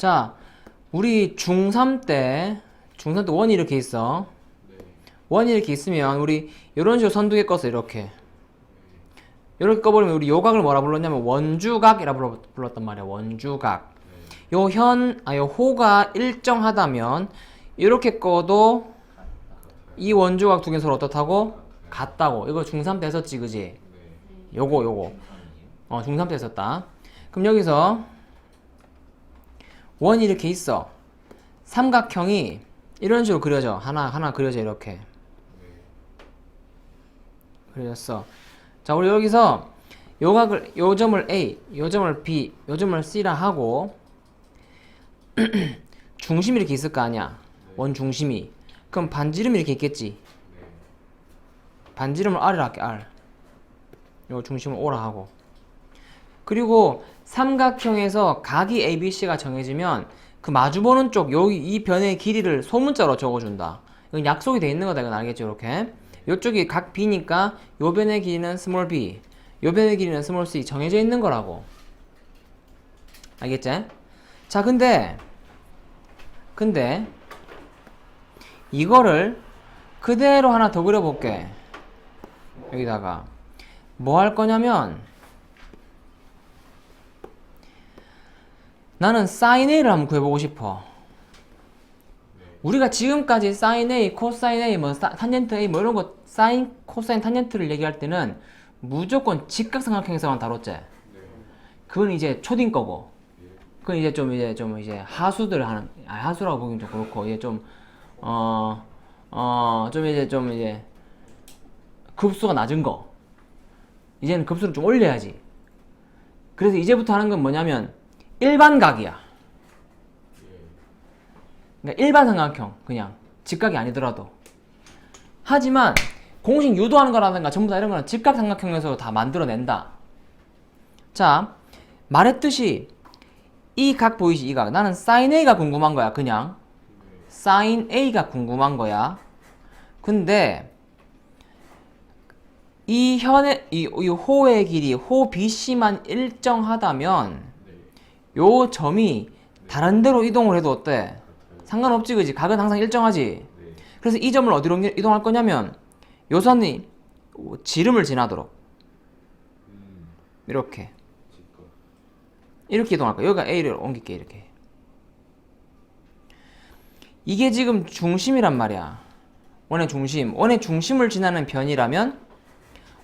자, 우리 중3 때, 중3 때 원이 이렇게 있어. 원이 이렇게 있으면 우리 이런 식으로 선두개 껐어 이렇게. 이렇게 꺼버리면 우리 요각을 뭐라 불렀냐면 원주각이라 불러, 불렀단 말이야. 원주각. 요 현, 아, 요 호가 일정하다면 이렇게 꺼도 이 원주각 두개 서로 어떻다고? 같다고. 이거 중3 때 했었지, 그지? 요거, 요거. 어, 중3 때 했었다. 그럼 여기서 원이 이렇게 있어. 삼각형이 이런 식으로 그려져. 하나, 하나 그려져, 이렇게. 그려졌어. 자, 우리 여기서 요각을, 요 점을 A, 요 점을 B, 요 점을 C라 하고, 중심이 이렇게 있을 거 아니야. 원 중심이. 그럼 반지름이 이렇게 있겠지. 반지름을 R이라 할게, R. 요 중심을 O라 하고. 그리고 삼각형에서 각이 ABC가 정해지면 그 마주보는 쪽 여기 이 변의 길이를 소문자로 적어준다. 이건 약속이 돼 있는 거다. 이건 알겠죠? 이렇게. 이쪽이 각 B니까 요 변의 길이는 스몰 b, 요 변의 길이는 스몰 c 정해져 있는 거라고. 알겠지? 자, 근데 근데 이거를 그대로 하나 더 그려볼게. 여기다가 뭐 할 거냐면 나는 사인 A를 한번 구해보고 싶어. 우리가 지금까지 사인 A, 코사인 A, 뭐 사- 탄젠트 A 뭐 이런 거 사인, 코사인, 탄젠트를 얘기할 때는 무조건 직각삼각형에서만 다뤘지. 그건 이제 초딩 거고. 그건 이제 좀 이제 좀 이제 하수들 하는 아 하수라고 보기엔 좀 그렇고 이제 좀 어 어 좀 이제 좀 이제 급수가 낮은 거. 이제는 급수를 좀 올려야지. 그래서 이제부터 하는 건 뭐냐면 일반 각이야. 그러니까 일반 삼각형 그냥 직각이 아니더라도 하지만 공식 유도하는 거라든가 전부 다 이런 거는 직각 삼각형에서 다 만들어낸다. 자 말했듯이 이 각 보이지 이 각 나는 sin A가 궁금한 거야 그냥 sin A가 궁금한 거야. 근데 이 현의 이, 이 호의 길이 호 BC만 일정하다면 요 점이 다른 데로 이동을 해도 어때? 상관없지 그지? 각은 항상 일정하지. 그래서 이 점을 어디로 이동할 거냐면 요 선이 지름을 지나도록 이렇게 이렇게 이동할 거야. 여기가 A를 옮길게 이렇게. 이게 지금 중심이란 말이야. 원의 중심. 원의 중심을 지나는 변이라면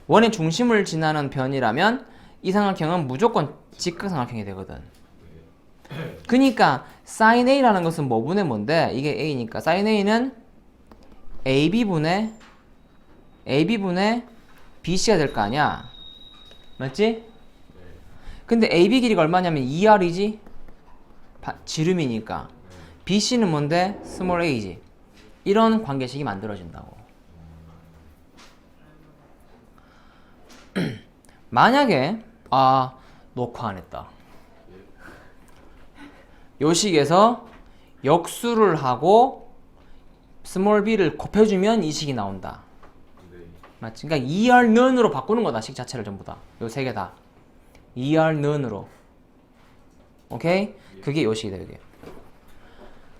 원의 중심을 지나는 변이라면 이 삼각형은 무조건 직각삼각형이 되거든. 그니까 sin a라는 것은 뭐 분의 뭔데? 이게 a니까 sin a는 ab 분의 ab 분의 bc가 될 거 아니야. 맞지? 근데 ab 길이가 얼마냐면 2r이지. 지름이니까. bc는 뭔데? 스몰 a지. 이런 관계식이 만들어진다고. 만약에 아 녹화 안 했다. 요식에서 역수를 하고 스몰 b를 곱해주면 이 식이 나온다. 맞지? 그러니까 2R 는으로 바꾸는 거다. 식 자체를 전부 다. 요 세 개 다. 2R 는으로. 오케이? 그게 요식이다, 이게.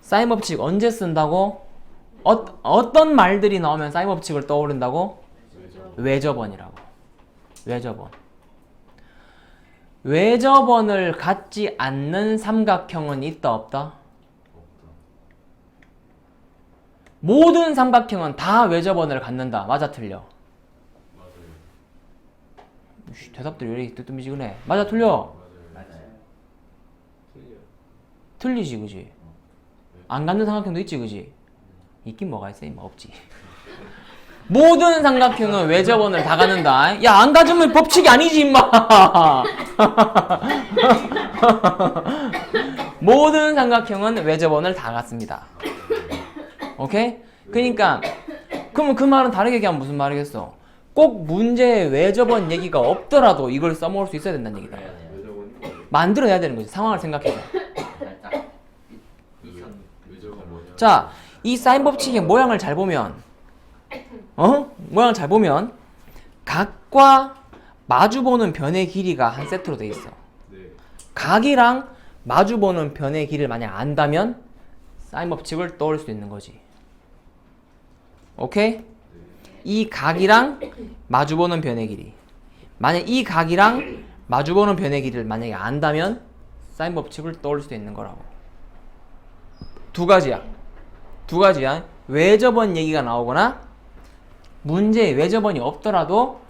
사인 법칙 언제 쓴다고? 어, 어떤 말들이 나오면 사인 법칙을 떠오른다고? 외접원이라고. 외접원. 외접원을 갖지 않는 삼각형은 있다 없다? 모든 삼각형은 다 외접원을 갖는다. 맞아 틀려? 씨, 대답들이 왜 이렇게 뜨뜻미지근해? 맞아 틀려? 틀리지 그지? 안 갖는 삼각형도 있지 그지? 있긴 뭐가 있어 임마 없지. 모든 삼각형은 외접원을 다 갖는다. 야, 안 가지면 법칙이 아니지, 임마. 모든 삼각형은 외접원을 다 갖습니다. 오케이? 그러니까 그러면 그 말은 다르게 얘기하면 무슨 말이겠어? 꼭 문제에 외접원 얘기가 없더라도 이걸 써먹을 수 있어야 된다는 얘기다. 만들어내야 되는 거지. 상황을 생각해서. 자, 이 사인 법칙의 모양을 잘 보면, 어? 모양을 잘 보면, 각과 마주보는 변의 길이가 한 세트로 돼 있어. 각이랑 마주보는 변의 길이를 만약 안다면 사인 법칙을 떠올릴 수 있는 거지. 오케이? 이 각이랑 마주보는 변의 길이. 만약 이 각이랑 마주보는 변의 길이를 만약에 안다면 사인 법칙을 떠올릴 수도 있는 거라고. 두 가지야. 두 가지야. 외접원 얘기가 나오거나 문제에 외접원이 없더라도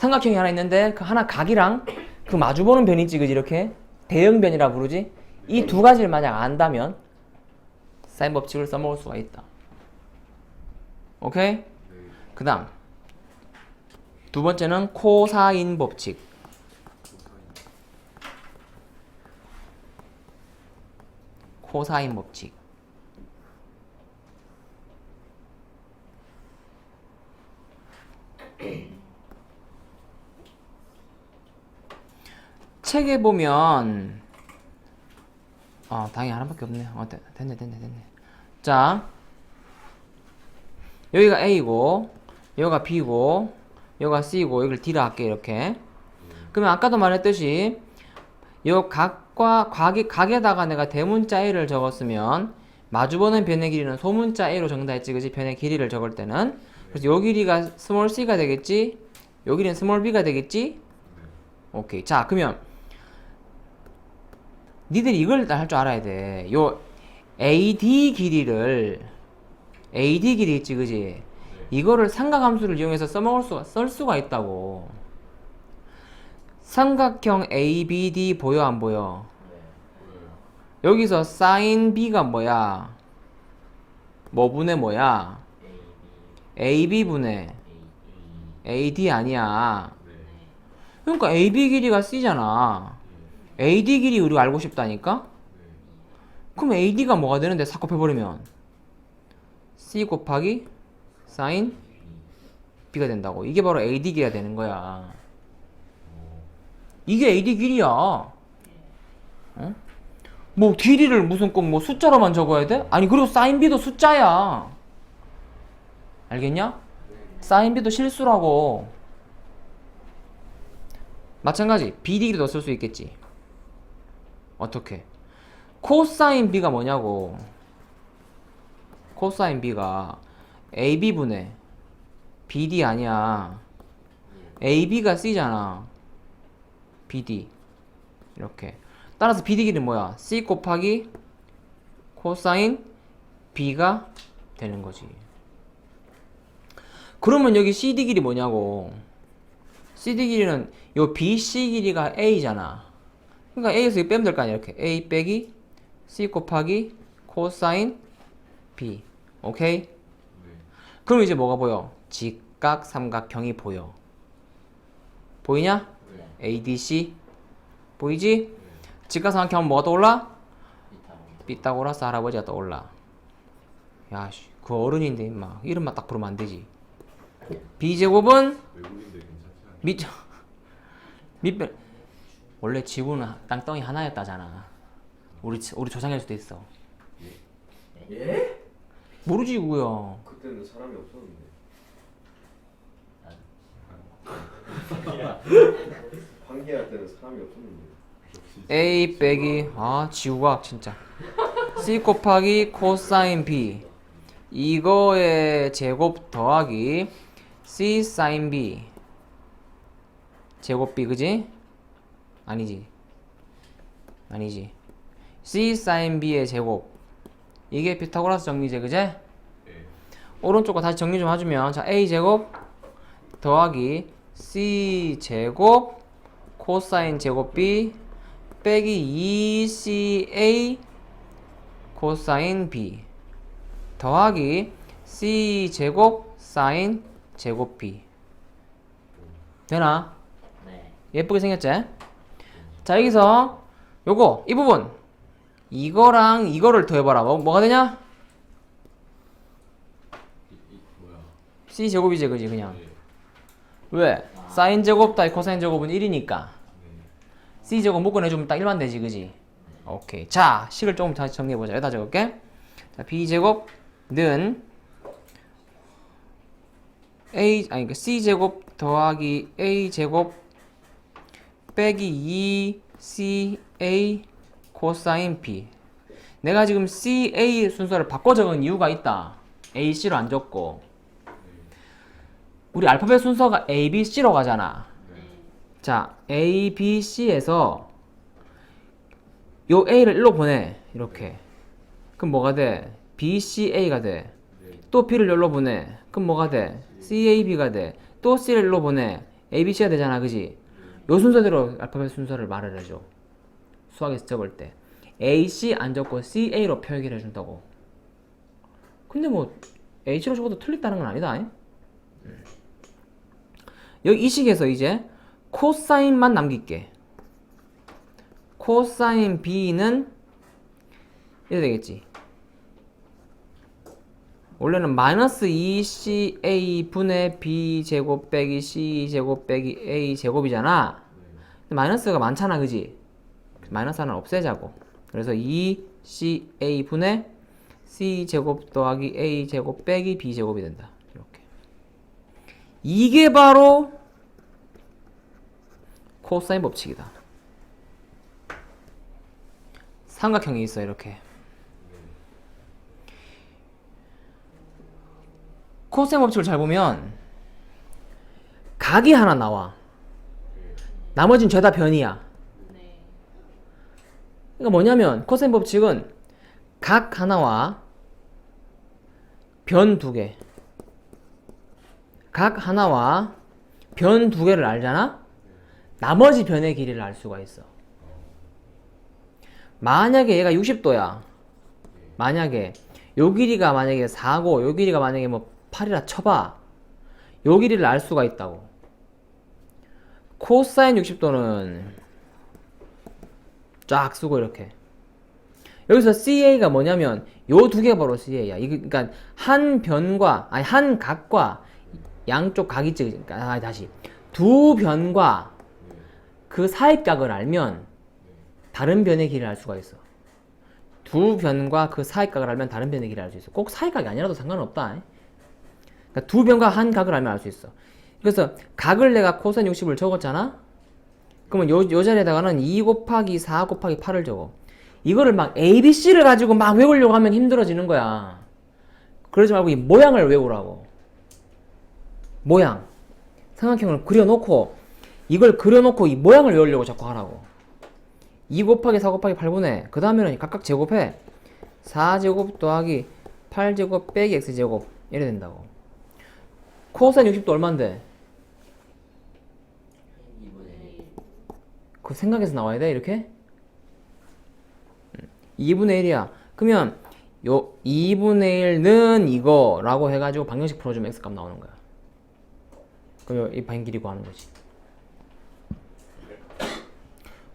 삼각형이 하나 있는데 그 하나 각이랑 그 마주보는 변이 있지 그지 이렇게. 대응변이라 부르지. 이 두 가지를 만약 안다면 사인 법칙을 써먹을 수가 있다. 오케이? 그 다음. 두 번째는 코사인 법칙. 코사인 법칙 책에 보면 어 당연히 하나밖에 없네. 어 됐- 됐네 됐네 됐네. 자 여기가 A고 여기가 B고 여기가 C고 여기를 D라 할게 이렇게. 그러면 아까도 말했듯이 요 각과 각이, 각에다가 내가 대문자 A를 적었으면 마주보는 변의 길이는 소문자 A로 적는다 했지 그지? 변의 길이를 적을 때는. 그래서 요 길이가 스몰 c가 되겠지? 요 길이는 스몰 b가 되겠지? 오케이. 자 그러면 니들이 이걸 할 줄 알아야 돼 요 AD 길이를 AD 길이 있지 그지? 이거를 삼각함수를 이용해서 써먹을 수가 쓸 수가 있다고. 삼각형 ABD 보여 안 보여? 여기서 sin B가 뭐야? 뭐 분의 뭐야? AB 분의 AD 아니야. 그러니까 AB 길이가 C잖아 AD 길이 우리가 알고 싶다니까? 그럼 AD가 뭐가 되는데? 삭곱해버리면 C 곱하기 sin B가 된다고. 이게 바로 AD 길이가 되는 거야. 이게 AD 길이야. 어? 뭐 길이를 무슨 꼭뭐 숫자로만 적어야 돼? 아니 그리고 sin B도 숫자야. 알겠냐? sin B도 실수라고. 마찬가지. BD 길이도 쓸 수 있겠지 어떻게? 코사인 B가 뭐냐고. 코사인 B가 AB분의 BD 아니야. AB가 C잖아. BD 이렇게. 따라서 BD 길이는 뭐야? C 곱하기 코사인 B가 되는 거지. 그러면 여기 CD 길이 뭐냐고. CD 길이는 요 BC 길이가 A잖아 그러니까 A에서 이거 빼면 될 거 아니야 이렇게. A 빼기 C 곱하기 코사인 B. 오케이? 그럼 이제 뭐가 보여? 직각 삼각형이 보여. 보이냐? ADC 보이지? 직각 삼각형 뭐가 떠올라? 피타고라스 할아버지가 떠올라. 야씨. 그 어른인데 임마. 이름만 딱 부르면 안 되지. B제곱은? 밑 밑변 원래 지구는 땅덩이 하나였다잖아. 우리 지- 우리 조상일 수도 있어. 예? 모르지 구야. 그때는 사람이 없었는데 환기할 때는 사람이 없었는데 A 빼기 아 지구과학 진짜. C 곱하기 코사인 B 이거의 제곱 더하기 C 사인 B 제곱 B 그지? 아니지. 아니지. C 사인 B의 제곱 이게 피타고라스 정리제 그제? 예. 오른쪽 거 다시 정리 좀 해주면 자 a 제곱 더하기 c 제곱 코사인 제곱 b 빼기 2ca 코사인 b 더하기 c 제곱 사인 제곱 b 되나? 네. 예쁘게 생겼지? 자 여기서 요거 이 부분 이거랑 이거를 더해봐라 뭐, 뭐가 되냐? c 제곱이지 그지 그냥 예. 왜? 사인 제곱 따위 코사인 제곱은 1이니까 네. c 제곱 묶어내주면 딱 1만 되지 그지? 오케이 자 식을 조금 다시 정리해보자 여기다 적을게 자 b 제곱는 a 아니 그 c 제곱 더하기 a 제곱 빼기 2ca 코사인 B. 내가 지금 CA 순서를 바꿔 적은 이유가 있다. AC로 안 적고. 우리 알파벳 순서가 A, B, C로 가잖아. 자, A, B, C에서 요 A를 일로 보내. 이렇게. 그럼 뭐가 돼? B, C, A가 돼. 또 B를 여기로 보내. 그럼 뭐가 돼? C, A, B가 돼. 또 C를 일로 보내. A, B, C가 되잖아. 그지? 요 순서대로 알파벳 순서를 말을 해줘. 수학에서 적을 때. A, C 안 적고 C, A로 표기를 해준다고. 근데 뭐 H로 적어도 틀렸다는 건 아니다. 잉? 음. 여기 이 식에서 이제 코사인만 남길게. 코사인 B는 이래 되겠지. 원래는 마이너스 2CA 분의 B 제곱 빼기 C 제곱 빼기 A 제곱이잖아. 마이너스가 많잖아, 그지? 마이너스 하나를 없애자고. 그래서 2CA 분의 C 제곱 더하기 A 제곱 빼기 B 제곱이 된다. 이렇게. 이게 바로 코사인 법칙이다. 삼각형이 있어 이렇게. 코사인 법칙을 잘 보면 각이 하나 나와. 나머진 죄다 변이야. 그러니까 뭐냐면 코사인 법칙은 각 하나와 변 두 개. 각 하나와 변 두 개를 알잖아? 나머지 변의 길이를 알 수가 있어. 만약에 얘가 60도야. 만약에 요 길이가 만약에 4고 요 길이가 만약에 뭐 8이라 쳐봐. 요 길이를 알 수가 있다고. 코사인 60도는 쫙 쓰고 이렇게. 여기서 CA가 뭐냐면 요 두 개가 바로 CA야. 이거 그러니까 한 변과 아니 한 각과 양쪽 각이 찍으니까 아, 다시 두 변과 그 사이각을 알면 다른 변의 길이를 알 수가 있어. 두 변과 그 사이각을 알면 다른 변의 길이를 알 수 있어. 꼭 사이각이 아니라도 상관없다. 그러니까 두 변과 한 각을 알면 알 수 있어. 그래서 각을 내가 코사인 60을 적었잖아. 그러면 요, 요 자리에다가는 2 곱하기 4 곱하기 8을 적어. 이거를 막 ABC를 가지고 막 외우려고 하면 힘들어지는 거야. 그러지 말고 이 모양을 외우라고. 모양. 삼각형을 그려놓고 이걸 그려놓고 이 모양을 외우려고 자꾸 하라고. 2 곱하기 4 곱하기 8분의 그 다음에는 각각 제곱해. 4제곱 더하기 8제곱 빼기 x제곱 이래 된다고. 코사인 60도 얼만데? 2분의 1그 생각에서 나와야 돼 이렇게? 2분의 1이야. 그러면 요 2분의 1는 이거 라고 해가지고 방정식 풀어주면 x값 나오는 거야. 그럼 이 반 길이 구하는 거지.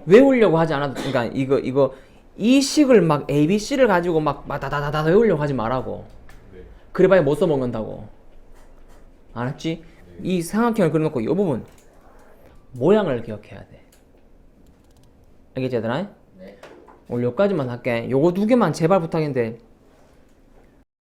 외우려고 하지 않아도 그러니까 이거 이거 이 식을 막 A, B, C를 가지고 막 다다다다 외우려고 하지 말라고. 그래봐야 못 써먹는다고 알았지? 이 삼각형을 그려놓고 이 부분 모양을 기억해야 돼 알겠지 얘들아? 네 오늘 여기까지만 할게. 요거 두 개만 제발 부탁인데